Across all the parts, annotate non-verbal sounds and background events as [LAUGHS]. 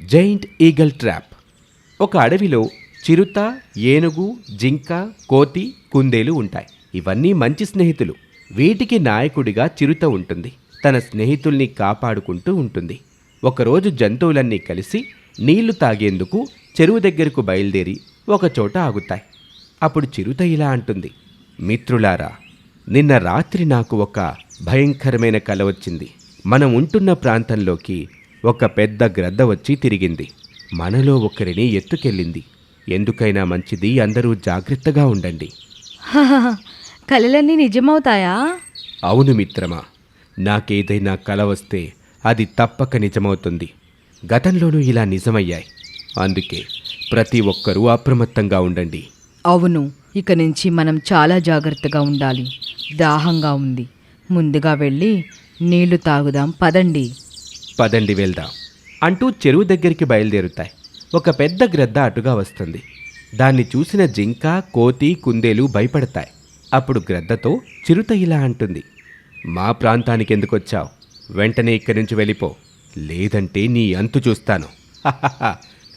Giant eagle trap ఒక అడవిలో చిరుత ఏనుగు జింక కోతి కుందేలు ఉంటాయి. ఇవన్నీ మంచి స్నేహితులు. వీటికి నాయకుడిగా చిరుత ఉంటుంది. తన స్నేహితుల్ని కాపాడుకుంటూ ఉంటుంది. ఒకరోజు జంతువులన్నీ కలిసి నీళ్ళు తాగేందుకు చెరువు దగ్గరకు బయలుదేరి ఒకచోట ఆగుతాయి. అప్పుడు చిరుత ఇలా అంటుంది మిత్రులారా నిన్న రాత్రి నాకు ఒక భయంకరమైన కల వచ్చింది. మనం ఉంటున్న ప్రాంతంలోకి ఒక పెద్ద గ్రద్ద వచ్చి తిరిగింది. మనలో ఒకరిని ఎత్తుకెళ్ళింది. ఎందుకైనా మంచిది అందరూ జాగ్రత్తగా ఉండండి. కలలన్నీ నిజమవుతాయా? అవును మిత్రమా నాకేదైనా కల వస్తే అది తప్పక నిజమవుతుంది. గతంలోనూ ఇలా నిజమయ్యాయి. అందుకే ప్రతి ఒక్కరూ అప్రమత్తంగా ఉండండి. అవును ఇక నుంచి మనం చాలా జాగ్రత్తగా ఉండాలి. దాహంగా ఉంది. ముందుగా వెళ్ళి నీళ్ళు తాగుదాం. పదండి. పదండి వెళ్దాం. అంటూ చెరువు దగ్గరికి బయలుదేరుతాయి. ఒక పెద్ద గ్రద్ద అటుగా వస్తుంది. దాన్ని చూసిన జింక కోతి కుందేలు భయపడతాయి. అప్పుడు గ్రద్దతో చిరుత ఇలా అంటుంది. మా ప్రాంతానికి ఎందుకు వచ్చావు వెంటనే ఇక్కడి నుంచి వెళ్ళిపో. లేదంటే నీ అంతు చూస్తాను.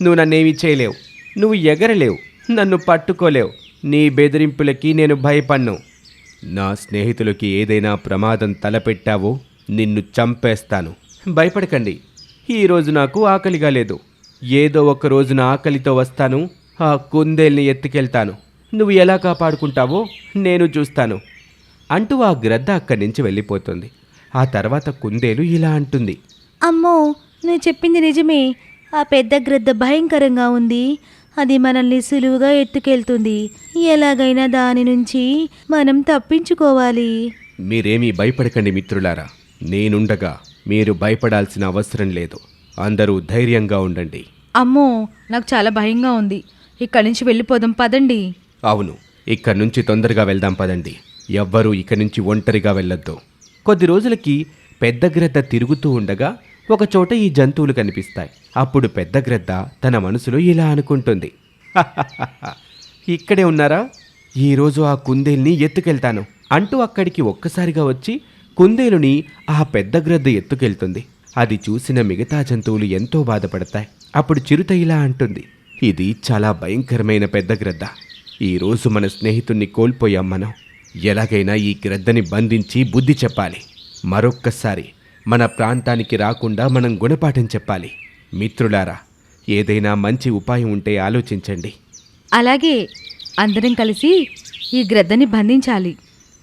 నువ్వు నన్నేమి చేయలేవు. నువ్వు ఎగరలేవు. నన్ను పట్టుకోలేవు. నీ బెదిరింపులకి నేను భయపడ్ను. నా స్నేహితులకి ఏదైనా ప్రమాదం తలపెట్టావో నిన్ను చంపేస్తాను. భయపడకండి. ఈరోజు నాకు ఆకలిగా లేదు. ఏదో ఒక రోజున ఆకలితో వస్తాను. ఆ కుందేల్ని ఎత్తుకెళ్తాను. నువ్వు ఎలా కాపాడుకుంటావో నేను చూస్తాను. అంటూ ఆ గ్రద్ద అక్కడి నుంచి వెళ్ళిపోతుంది. ఆ తర్వాత కుందేలు ఇలా అంటుంది. అమ్మో నువ్వు చెప్పింది నిజమే. ఆ పెద్ద గ్రద్ద భయంకరంగా ఉంది. అది మనల్ని సులువుగా ఎత్తుకెళ్తుంది. ఎలాగైనా దాని నుంచి మనం తప్పించుకోవాలి. మీరేమీ భయపడకండి మిత్రులారా. నేనుండగా మీరు భయపడాల్సిన అవసరం లేదు. అందరూ ధైర్యంగా ఉండండి. అమ్మో నాకు చాలా భయంగా ఉంది. ఇక్కడి నుంచి వెళ్ళిపోదాం పదండి. అవును ఇక్కడి నుంచి తొందరగా వెళ్దాం పదండి. ఎవ్వరూ ఇక్కడి నుంచి ఒంటరిగా వెళ్ళొద్దు. కొద్ది రోజులకి పెద్ద గ్రద్ద తిరుగుతూ ఉండగా ఒక చోట ఈ జంతువులు కనిపిస్తాయి. అప్పుడు పెద్ద గ్రద్ద తన మనసులో ఇలా అనుకుంటుంది. "హహహహ, [LAUGHS] ఇక్కడే ఉన్నారా? ఈరోజు ఆ కుందేల్ని ఎత్తుకెళ్తాను అంటూ అక్కడికి ఒక్కసారిగా వచ్చి కుందేలుని ఆ పెద్ద గ్రద్ద ఎత్తుకెళ్తుంది. అది చూసిన మిగతా జంతువులు ఎంతో బాధపడతాయి. అప్పుడు చిరుత ఇలా అంటుంది ఇది చాలా భయంకరమైన పెద్ద గ్రద్ద. ఈరోజు మన స్నేహితుణ్ణి కోల్పోయాం మనం. ఎలాగైనా ఈ గ్రద్దని బంధించి బుద్ధి చెప్పాలి. మరొక్కసారి మన ప్రాంతానికి రాకుండా మనం గుణపాఠం చెప్పాలి. మిత్రులారా ఏదైనా మంచి ఉపాయం ఉంటే ఆలోచించండి. అలాగే అందరం కలిసి ఈ గ్రద్దని బంధించాలి.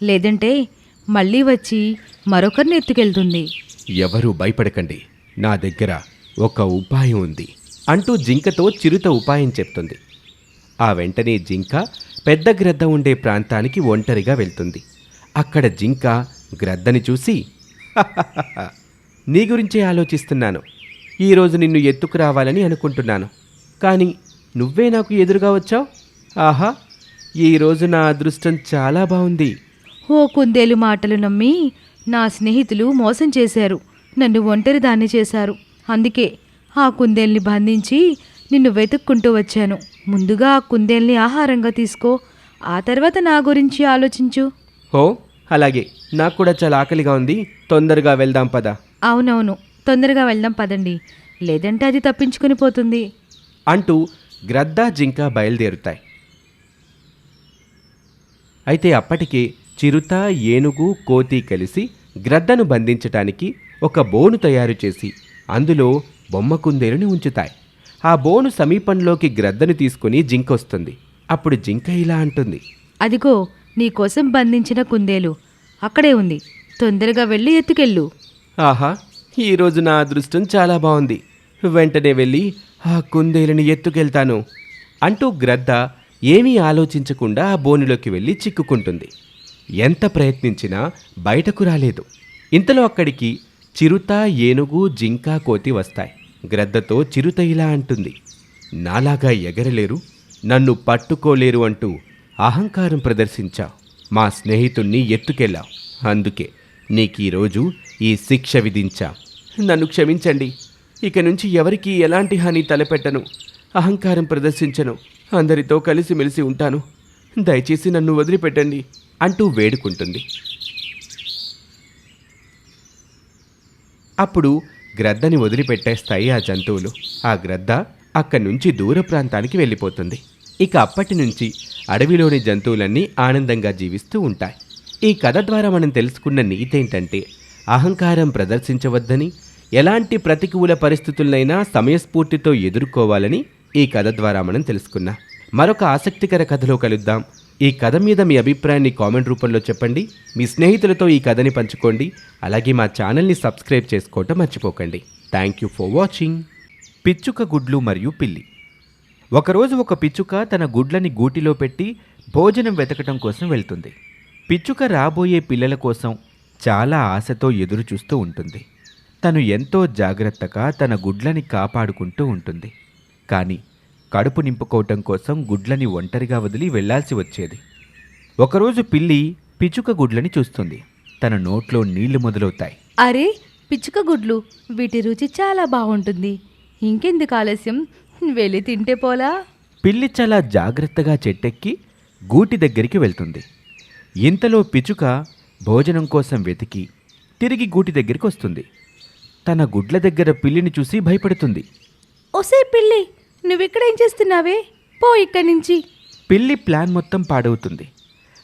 లేదంటే మళ్ళీ వచ్చి మరొకరిని ఎత్తుకెళ్తుంది. ఎవరూ భయపడకండి. నా దగ్గర ఒక ఉపాయం ఉంది అంటూ జింకతో చిరుత ఉపాయం చెప్తుంది. ఆ వెంటనే జింక పెద్ద గ్రద్ద ఉండే ప్రాంతానికి ఒంటరిగా వెళ్తుంది. అక్కడ జింక గ్రద్దని చూసి నీ గురించే ఆలోచిస్తున్నాను. ఈరోజు నిన్ను ఎత్తుకురావాలని అనుకుంటున్నాను. కానీ నువ్వే నాకు ఎదురుగా వచ్చావు? ఆహా ఈరోజు నా అదృష్టం చాలా బాగుంది. ఓ కుందేలు మాటలు నమ్మి నా స్నేహితులు మోసం చేశారు. నన్ను ఒంటరి దాన్ని చేశారు. అందుకే ఆ కుందేల్ని బంధించి నిన్ను వెతుక్కుంటూ వచ్చాను. ముందుగా ఆ కుందేల్ని ఆహారంగా తీసుకో. ఆ తర్వాత నా గురించి ఆలోచించు. ఓ అలాగే. నాకు కూడా చాలా ఆకలిగా ఉంది. తొందరగా వెళ్దాం పద. అవునవును. తొందరగా వెళ్దాం పదండి. లేదంటే అది తప్పించుకుని పోతుంది. అంటూ గ్రద్ద జింక బయలుదేరుతాయి. అయితే అప్పటికే చిరుత ఏనుగు కోతి కలిసి గ్రద్దను బంధించటానికి ఒక బోను తయారు చేసి అందులో బొమ్మ కుందేలుని ఉంచుతాయి. ఆ బోను సమీపంలోకి గ్రద్దను తీసుకుని జింక వస్తుంది అప్పుడు జింక ఇలా అంటుంది. అదిగో నీకోసం బంధించిన కుందేలు. అక్కడే ఉంది. తొందరగా వెళ్ళి ఎత్తుకెళ్ళు. ఆహా ఈరోజు నా అదృష్టం చాలా బాగుంది. వెంటనే వెళ్ళి ఆ కుందేలుని ఎత్తుకెళ్తాను అంటూ గ్రద్ద ఏమీ ఆలోచించకుండా ఆ బోనులోకి వెళ్ళి చిక్కుకుంటుంది. ఎంత ప్రయత్నించినా బయటకు రాలేదు. ఇంతలో అక్కడికి చిరుత ఏనుగు జింక కోతి వస్తాయి. గ్రద్దతో చిరుత ఇలా అంటుంది. నాలాగా ఎగరలేరు నన్ను పట్టుకోలేరు అంటూ అహంకారం ప్రదర్శించావు. మా స్నేహితుణ్ణి ఎత్తుకెళ్ళావు. అందుకే నీకు ఈరోజు ఈ శిక్ష విధించా. నన్ను క్షమించండి. ఇక నుంచి ఎవరికి ఎలాంటి హాని తలపెట్టను. అహంకారం ప్రదర్శించను. అందరితో కలిసిమెలిసి ఉంటాను. దయచేసి నన్ను వదిలిపెట్టండి అంటూ వేడుకుంటుంది. అప్పుడు గ్రద్దని వదిలిపెట్టేస్తాయి ఆ జంతువులు ఆ గ్రద్ద అక్కడి నుంచి దూర ప్రాంతానికి వెళ్ళిపోతుంది. ఇక అప్పటి నుంచి అడవిలోని జంతువులన్నీ ఆనందంగా జీవిస్తూ ఉంటాయి. ఈ కథ ద్వారా మనం తెలుసుకున్న నీతి ఏంటంటే అహంకారం ప్రదర్శించవద్దని ఎలాంటి ప్రతికూల పరిస్థితులనైనా సమయస్ఫూర్తితో ఎదుర్కోవాలని ఈ కథ ద్వారా మనం తెలుసుకున్నాం. మరొక ఆసక్తికర కథలో కలుద్దాం. ఈ కథ మీద మీ అభిప్రాయాన్ని కామెంట్ రూపంలో చెప్పండి. మీ స్నేహితులతో ఈ కథని పంచుకోండి. అలాగే మా ఛానల్ని సబ్స్క్రైబ్ చేసుకోవటం మర్చిపోకండి. థ్యాంక్ యూ ఫర్ వాచింగ్ పిచ్చుక గుడ్లు మరియు పిల్లి. ఒకరోజు ఒక పిచ్చుక తన గుడ్లని గూటిలో పెట్టి భోజనం వెతకటం కోసం వెళ్తుంది. పిచ్చుక రాబోయే పిల్లల కోసం చాలా ఆశతో ఎదురు చూస్తూ ఉంటుంది. తను ఎంతో జాగ్రత్తగా తన గుడ్లని కాపాడుకుంటూ ఉంటుంది. కానీ కడుపు నింపుకోవటం కోసం గుడ్లని ఒంటరిగా వదిలి వెళ్ళాల్సి వచ్చేది. ఒకరోజు పిల్లి పిచ్చుక గుడ్లని చూస్తుంది. తన నోట్లో నీళ్ళు మొదలవుతాయి. అరే పిచ్చుక గుడ్లు వీటి రుచి చాలా బాగుంటుంది. ఇంకెందుకు ఆలస్యం? వెళ్ళి తింటే పోలా? పిల్లి చాలా జాగ్రత్తగా చెట్టెక్కి గూటి దగ్గరికి వెళ్తుంది. ఇంతలో పిచ్చుక భోజనం కోసం వెతికి తిరిగి గూటి దగ్గరికి వస్తుంది. తన గుడ్ల దగ్గర పిల్లిని చూసి భయపడుతుంది. ఒసే పిల్లి నువ్విక్కడేం చేస్తున్నావే? పో ఇక్కడి నుంచి. పిల్లి ప్లాన్ మొత్తం పాడవుతుంది.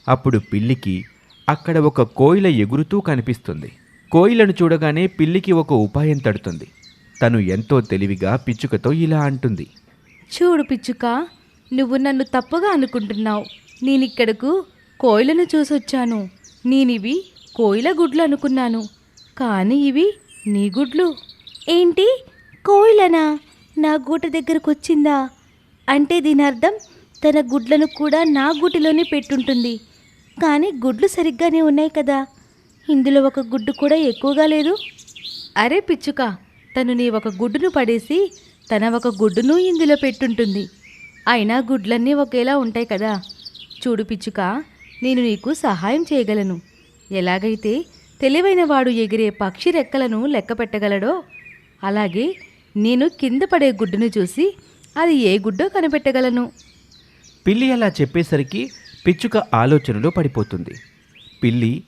అప్పుడు పిల్లికి అక్కడ ఒక కోయిల ఎగురుతూ కనిపిస్తుంది. కోయిలను చూడగానే పిల్లికి ఒక ఉపాయం తడుతుంది. తను ఎంతో తెలివిగా పిచ్చుకతో ఇలా అంటుంది. చూడు పిచ్చుక నువ్వు నన్ను తప్పుగా అనుకుంటున్నావు. నేనిక్కడకు కోయిలను చూసొచ్చాను. నేనివి కోయిల గుడ్లు అనుకున్నాను. కానీ ఇవి నీ గుడ్లు. ఏంటి? కోయిలనా? నా గూట దగ్గరకు వచ్చిందా అంటే దీని అర్థం తన గుడ్లను కూడా నా గూటిలోనే పెట్టుంటుంది. కానీ గుడ్లు సరిగ్గానే ఉన్నాయి కదా. ఇందులో ఒక గుడ్డు కూడా ఎక్కువగా లేదు. అరే పిచ్చుక తను నీ ఒక గుడ్డును పడేసి తన ఒక గుడ్డును ఇందులో పెట్టుంటుంది. అయినా గుడ్లన్నీ ఒకేలా ఉంటాయి కదా. చూడు పిచ్చుక నేను నీకు సహాయం చేయగలను. ఎలాగైతే తెలివైన వాడు ఎగిరే పక్షి రెక్కలను లెక్క పెట్టగలడో అలాగే నేను కింద పడే గుడ్డును చూసి అది ఏ గుడ్డో కనిపెట్టగలను. పిల్లి అలా చెప్పేసరికి పిచ్చుక ఆలోచనలో పడిపోతుంది. పిల్లి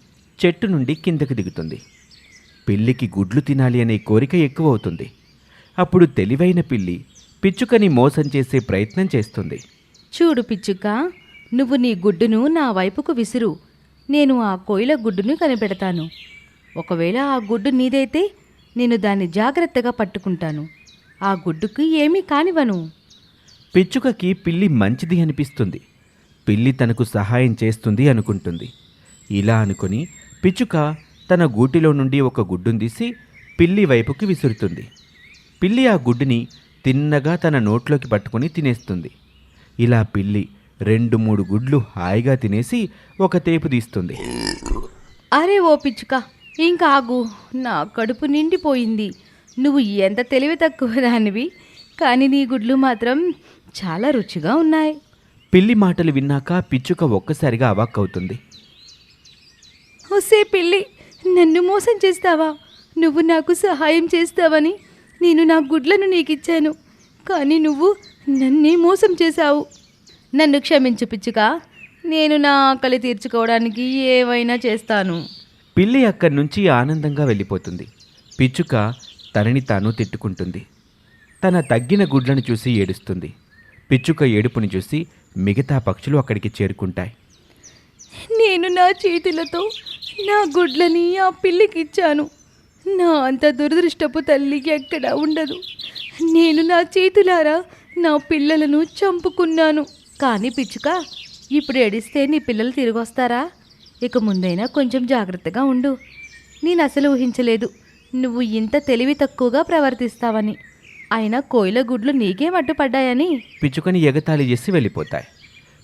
చెట్టు నుండి కిందకి దిగుతుంది. పిల్లికి గుడ్లు తినాలి అనే కోరిక ఎక్కువ అవుతుంది అప్పుడు తెలివైన పిల్లి పిచ్చుకని మోసం చేసే ప్రయత్నం చేస్తుంది. చూడు పిచ్చుక నువ్వు నీ గుడ్డును నా వైపుకు విసురు. నేను ఆ కోయిల గుడ్డును కనిపెడతాను. ఒకవేళ ఆ గుడ్డు నీదైతే నేను దాన్ని జాగ్రత్తగా పట్టుకుంటాను. ఆ గుడ్డుకి ఏమీ కానివను పిచ్చుకకి పిల్లి మంచిది అనిపిస్తుంది. పిల్లి తనకు సహాయం చేస్తుంది అనుకుంటుంది. ఇలా అనుకుని పిచ్చుక తన గూటిలో నుండి ఒక గుడ్డును తీసి పిల్లి వైపుకి విసురుతుంది. పిల్లి ఆ గుడ్డుని తిన్నగా తన నోట్లోకి పట్టుకొని తినేస్తుంది. ఇలా పిల్లి రెండు మూడు గుడ్లు హాయిగా తినేసి ఒక తేపు తీస్తుంది. అరే ఓ పిచ్చుక ఇంకా ఆగు. నా కడుపు నిండిపోయింది. నువ్వు ఎంత తెలివి తక్కువ దానివి. కానీ నీ గుడ్లు మాత్రం చాలా రుచిగా ఉన్నాయి. పిల్లి మాటలు విన్నాక పిచ్చుక ఒక్కసారిగా అవాక్కవుతుంది ఒసే పిల్లి నన్ను మోసం చేస్తావా? నువ్వు నాకు సహాయం చేస్తావని నేను నా గుడ్లను నీకిచ్చాను. కానీ నువ్వు నన్నే మోసం చేశావు. నన్ను క్షమించు పిచ్చుక. నేను నా ఆకలి తీర్చుకోవడానికి ఏవైనా చేస్తాను. పిల్లి అక్కడి నుంచి ఆనందంగా వెళ్ళిపోతుంది. పిచ్చుక తనని తాను తిట్టుకుంటుంది. తన తగ్గిన గుడ్లను చూసి ఏడుస్తుంది. పిచ్చుక ఏడుపుని చూసి మిగతా పక్షులు అక్కడికి చేరుకుంటాయి. నేను నా చేతులతో నా గుడ్లని ఆ పిల్లికి ఇచ్చాను నా అంత దురదృష్టపు తల్లికి ఎక్కడ ఉండదు. నేను నా చేతులారా నా పిల్లలను చంపుకున్నాను. కానీ పిచ్చుక ఇప్పుడు ఏడిస్తే నీ పిల్లలు తిరిగి వస్తారా ఇక ముందైనా కొంచెం జాగ్రత్తగా ఉండు. నేను అసలు ఊహించలేదు. నువ్వు ఇంత తెలివి తక్కువగా ప్రవర్తిస్తావని. అయినా కోయిల గుడ్లు నీకేం అడ్డుపడ్డాయని పిచ్చుకని ఎగతాళి చేసి వెళ్ళిపోతాయి.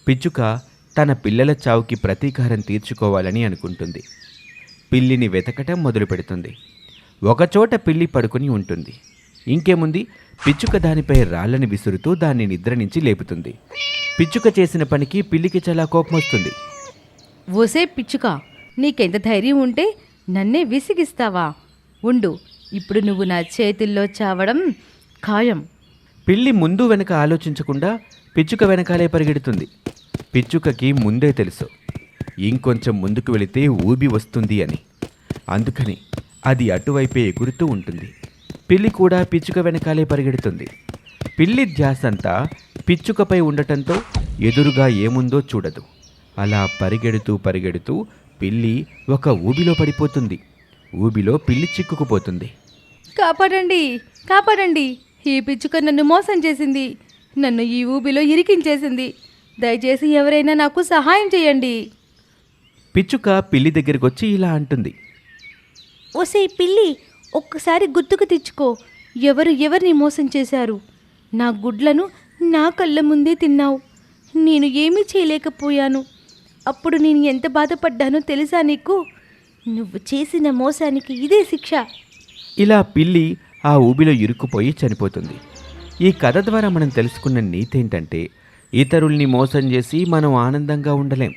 పిచ్చుక తన పిల్లల చావుకి ప్రతీకారం తీర్చుకోవాలని అనుకుంటుంది. పిల్లిని వెతకటం మొదలు పెడుతుంది ఒకచోట పిల్లి పడుకుని ఉంటుంది. ఇంకేముంది? పిచ్చుక దానిపై రాళ్ళని విసురుతూ దాన్ని నిద్ర నుంచి లేపుతుంది. పిచ్చుక చేసిన పనికి పిల్లికి చాలా కోపం వస్తుంది ఓసే పిచ్చుక నీకెంత ధైర్యం ఉంటే నన్నే విసిగిస్తావా? ఉండు ఇప్పుడు నువ్వు నా చేతుల్లో చావడం ఖాయం. పిల్లి ముందు వెనక ఆలోచించకుండా పిచ్చుక వెనకాలే పరిగెడుతుంది. పిచ్చుకకి ముందే తెలుసు ఇంకొంచెం ముందుకు వెళితే ఊబి వస్తుంది అని. అందుకని అది అటువైపే ఎగురుతూ ఉంటుంది. పిల్లి కూడా పిచ్చుక వెనకాలే పరిగెడుతుంది. పిల్లి ధ్యాసంతా పిచ్చుకపై ఉండటంతో ఎదురుగా ఏముందో చూడదు. అలా పరిగెడుతూ పరిగెడుతూ పిల్లి ఒక ఊబిలో పడిపోతుంది. ఊబిలో పిల్లి చిక్కుకుపోతుంది. కాపాడండి కాపాడండి. ఈ పిచ్చుక నన్ను మోసం చేసింది. నన్ను ఈ ఊబిలో ఇరికించేసింది. దయచేసి ఎవరైనా నాకు సహాయం చేయండి. పిచ్చుక పిల్లి దగ్గరికి వచ్చి ఇలా అంటుంది. ఒసే పిల్లి ఒక్కసారి గుర్తుకు తెచ్చుకో. ఎవరు ఎవరిని మోసం చేశారు? నా గుడ్లను నా కళ్ళ ముందే తిన్నావు. నేను ఏమీ చేయలేకపోయాను. అప్పుడు నేను ఎంత బాధపడ్డానో తెలుసా నీకు? నువ్వు చేసిన మోసానికి ఇదే శిక్ష. ఇలా పిల్లి ఆ ఊబిలో ఇరుక్కుపోయి చనిపోతుంది. ఈ కథ ద్వారా మనం తెలుసుకున్న నీతి ఏంటంటే ఇతరుల్ని మోసం చేసి మనం ఆనందంగా ఉండలేం.